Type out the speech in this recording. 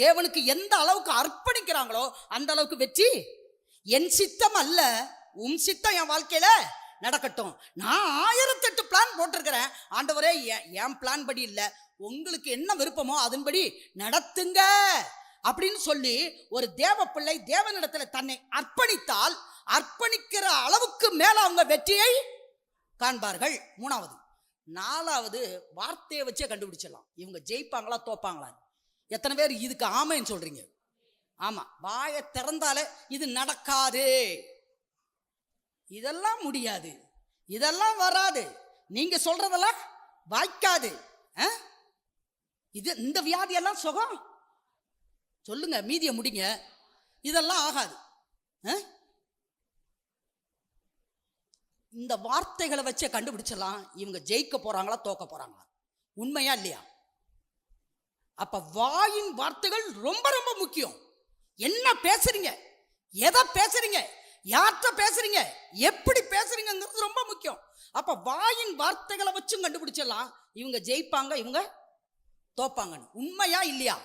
தேவனுக்கு எந்த அளவுக்கு அர்ப்பணிக்கிறாங்களோ அந்த அளவுக்கு வெற்றி. என் சித்தம் அல்ல உன் சித்தம் என் வாழ்க்கையில நடக்கட்டும். நான் ஆயிரத்தெட்டு பிளான் போட்டிருக்கிறேன். ஆண்டவரே என் என் பிளான் படி இல்லை. உங்களுக்கு என்ன விருப்பமோ அதன்படி நடத்துங்க அப்படின்னு சொல்லி ஒரு தேவ பிள்ளை தேவனிடத்துல தன்னை அர்ப்பணித்தால் அர்ப்பணிக்கிற அளவுக்கு மேல அவங்க வெற்றியை காண்பார்கள். மூணாவது. நாலாவது வார்த்தையை வச்சே கண்டுபிடிச்சிடலாம். இவங்க ஜெயிப்பாங்களா தோப்பாங்களா? எத்தனை பேர் இதுக்கு ஆமைன்னு சொல்றீங்க? ஆமாம் வாயை திறந்தாலே இது நடக்காது. இதெல்லாம் முடியாது. இதெல்லாம் வராது. நீங்க சொல்றதெல்லாம் வாய்க்காது. ஆ? இது இந்த வியாதியெல்லாம் சுகம்? சொல்லுங்க மீதியை முடிங்க. இதெல்லாம் ஆகாது. ஆ? இந்த வார்த்தைகளை வச்சே கண்டுபிடிச்சிடலாம். இவங்க ஜெயிக்க போறாங்களா தோக்க போறாங்களா? உண்மையா இல்லையா? அப்ப வாயின் வார்த்தைகள் ரொம்ப ரொம்ப முக்கியம். என்ன பேசுறீங்க? எதை பேசுறீங்க? யார்கிட்ட பேசுறீங்க? எப்படி பேசுறீங்கிறது ரொம்ப முக்கியம். அப்ப வாயின் வார்த்தைகளை வச்சும் கண்டுபிடிச்சிடலாம். இவங்க ஜெயிப்பாங்க இவங்க தோப்பாங்கன்னு. உண்மையா இல்லையா?